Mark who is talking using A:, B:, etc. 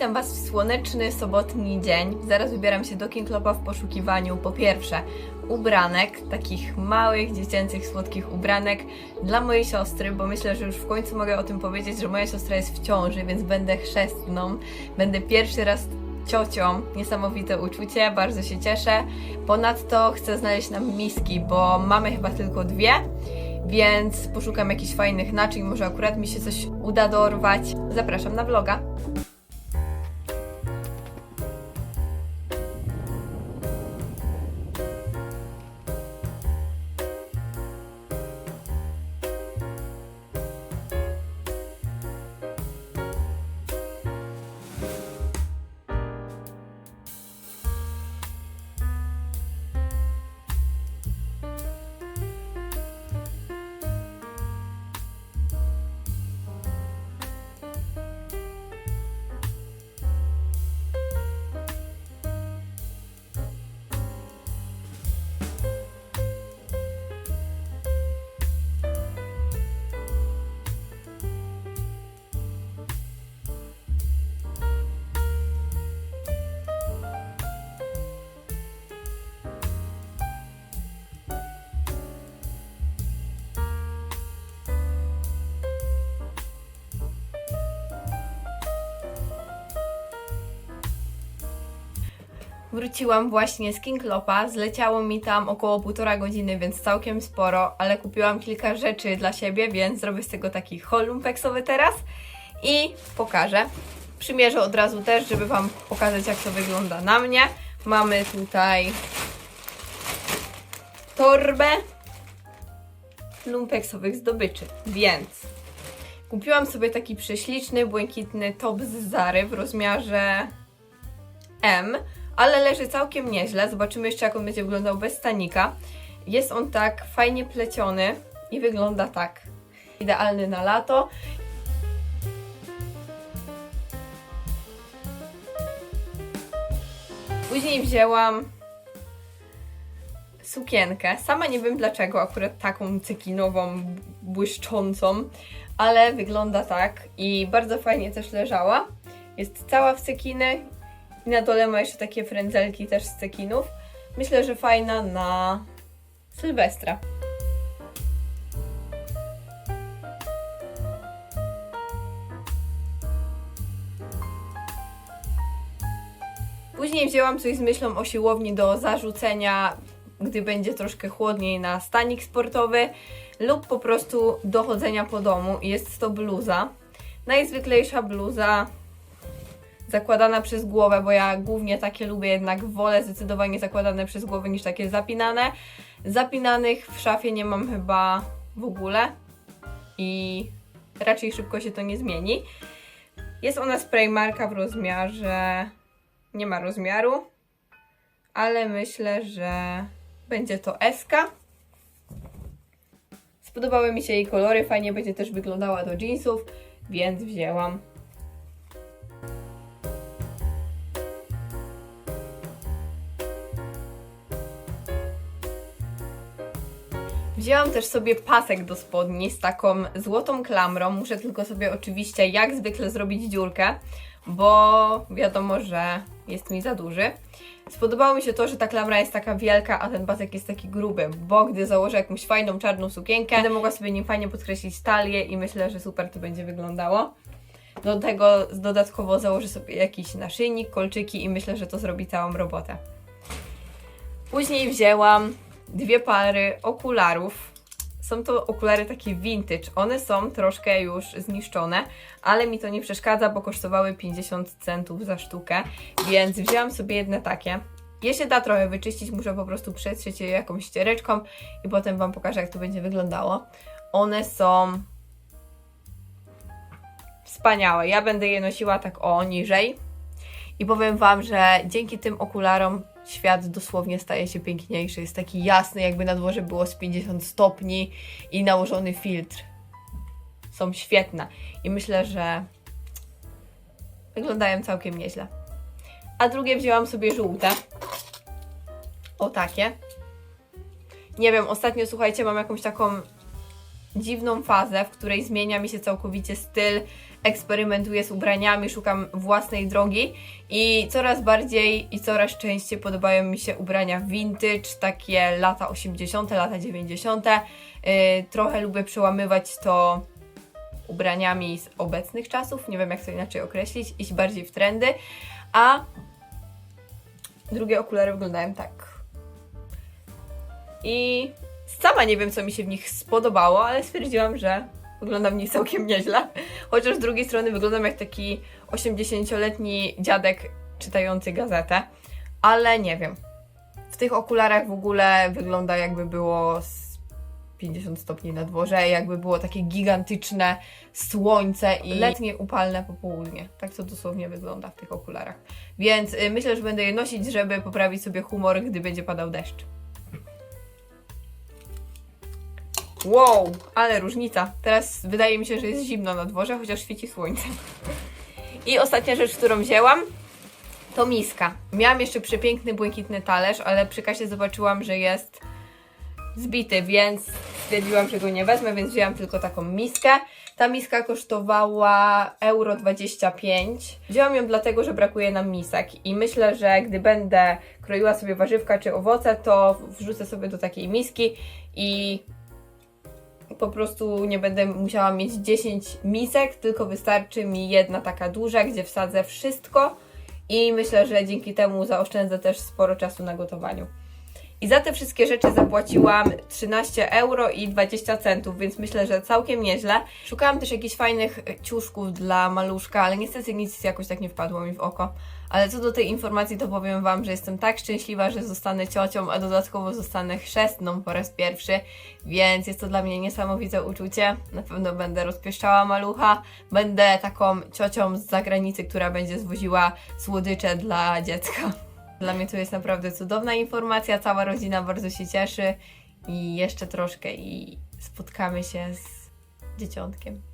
A: Witam Was w słoneczny, sobotni dzień. Zaraz wybieram się do King Klopa w poszukiwaniu po pierwsze ubranek, takich małych, dziecięcych, słodkich ubranek dla mojej siostry, bo myślę, że już w końcu mogę o tym powiedzieć, że moja siostra jest w ciąży, więc będę chrzestną. Będę pierwszy raz ciocią. Niesamowite uczucie, bardzo się cieszę. Ponadto chcę znaleźć nam miski, bo mamy chyba tylko dwie więc poszukam jakichś fajnych naczyń, może akurat mi się coś uda dorwać. Zapraszam na vloga. Wróciłam właśnie z King Lopa, zleciało mi tam około półtora godziny, więc całkiem sporo, ale kupiłam kilka rzeczy dla siebie, więc zrobię z tego taki haul teraz i pokażę. Przymierzę od razu też, żeby Wam pokazać jak to wygląda na mnie. Mamy tutaj torbę lumpeksowych zdobyczy, więc kupiłam sobie taki prześliczny, błękitny top z Zary w rozmiarze M, ale leży całkiem nieźle. Zobaczymy jeszcze, jak on będzie wyglądał bez stanika. Jest on tak fajnie pleciony i wygląda tak. Idealny na lato. Później wzięłam sukienkę. Sama nie wiem dlaczego, akurat taką cekinową, błyszczącą, ale wygląda tak i bardzo fajnie też leżała. Jest cała w cekiny na dole ma jeszcze takie frędzelki też z cekinów. Myślę, że fajna na Sylwestra. Później wzięłam coś z myślą o siłowni do zarzucenia, gdy będzie troszkę chłodniej na stanik sportowy lub po prostu do chodzenia po domu. Jest to bluza. Najzwyklejsza bluza zakładana przez głowę, bo ja głównie takie lubię, jednak wolę zdecydowanie zakładane przez głowę niż takie zapinane. Zapinanych w szafie nie mam chyba w ogóle i raczej szybko się to nie zmieni. Jest ona spray marka w rozmiarze, nie ma rozmiaru, ale myślę, że będzie to SK. Spodobały mi się jej kolory, fajnie będzie też wyglądała do jeansów, więc wzięłam. Wzięłam też sobie pasek do spodni z taką złotą klamrą. Muszę tylko sobie oczywiście jak zwykle zrobić dziurkę, bo wiadomo, że jest mi za duży. Spodobało mi się to, że ta klamra jest taka wielka, a ten pasek jest taki gruby, bo gdy założę jakąś fajną czarną sukienkę, będę mogła sobie nim fajnie podkreślić talię i myślę, że super to będzie wyglądało. Do tego dodatkowo założę sobie jakiś naszyjnik, kolczyki i myślę, że to zrobi całą robotę. Później wzięłam dwie pary okularów. Są to okulary takie vintage. One są troszkę już zniszczone, ale mi to nie przeszkadza, bo kosztowały 50 centów za sztukę, więc wzięłam sobie jedne takie. Je się da trochę wyczyścić, muszę po prostu przetrzeć je jakąś ściereczką i potem Wam pokażę, jak to będzie wyglądało. One są wspaniałe. Ja będę je nosiła tak o niżej i powiem Wam, że dzięki tym okularom świat dosłownie staje się piękniejszy. Jest taki jasny, jakby na dworze było z 50 stopni i nałożony filtr. Są świetne i myślę, że wyglądają całkiem nieźle. A drugie wzięłam sobie żółte. O takie. Nie wiem, ostatnio słuchajcie, mam jakąś taką dziwną fazę, w której zmienia mi się całkowicie styl eksperymentuję z ubraniami, szukam własnej drogi i coraz bardziej i coraz częściej podobają mi się ubrania vintage, takie lata 80., lata 90. Yy, trochę lubię przełamywać to ubraniami z obecnych czasów, nie wiem jak to inaczej określić, iść bardziej w trendy, a drugie okulary wyglądają tak. I sama nie wiem, co mi się w nich spodobało, ale stwierdziłam, że wygląda w nich całkiem nieźle. Chociaż z drugiej strony wyglądam jak taki 80-letni dziadek czytający gazetę, ale nie wiem. W tych okularach w ogóle wygląda jakby było z 50 stopni na dworze, jakby było takie gigantyczne słońce i letnie upalne popołudnie. Tak to dosłownie wygląda w tych okularach. Więc y, myślę, że będę je nosić, żeby poprawić sobie humor, gdy będzie padał deszcz. Wow, ale różnica. Teraz wydaje mi się, że jest zimno na dworze, chociaż świeci słońce. I ostatnia rzecz, którą wzięłam, to miska. Miałam jeszcze przepiękny, błękitny talerz, ale przy kasie zobaczyłam, że jest zbity, więc stwierdziłam, że go nie wezmę, więc wzięłam tylko taką miskę. Ta miska kosztowała euro 25. Wzięłam ją dlatego, że brakuje nam misek i myślę, że gdy będę kroiła sobie warzywka czy owoce, to wrzucę sobie do takiej miski i po prostu nie będę musiała mieć 10 misek, tylko wystarczy mi jedna taka duża, gdzie wsadzę wszystko i myślę, że dzięki temu zaoszczędzę też sporo czasu na gotowaniu. I za te wszystkie rzeczy zapłaciłam 13 euro i 20 centów, więc myślę, że całkiem nieźle. Szukałam też jakichś fajnych e, ciuszków dla maluszka, ale niestety nic jakoś tak nie wpadło mi w oko. Ale co do tej informacji, to powiem Wam, że jestem tak szczęśliwa, że zostanę ciocią, a dodatkowo zostanę chrzestną po raz pierwszy, więc jest to dla mnie niesamowite uczucie. Na pewno będę rozpieszczała malucha, będę taką ciocią z zagranicy, która będzie zwoziła słodycze dla dziecka. Dla mnie to jest naprawdę cudowna informacja, cała rodzina bardzo się cieszy i jeszcze troszkę i spotkamy się z dzieciątkiem.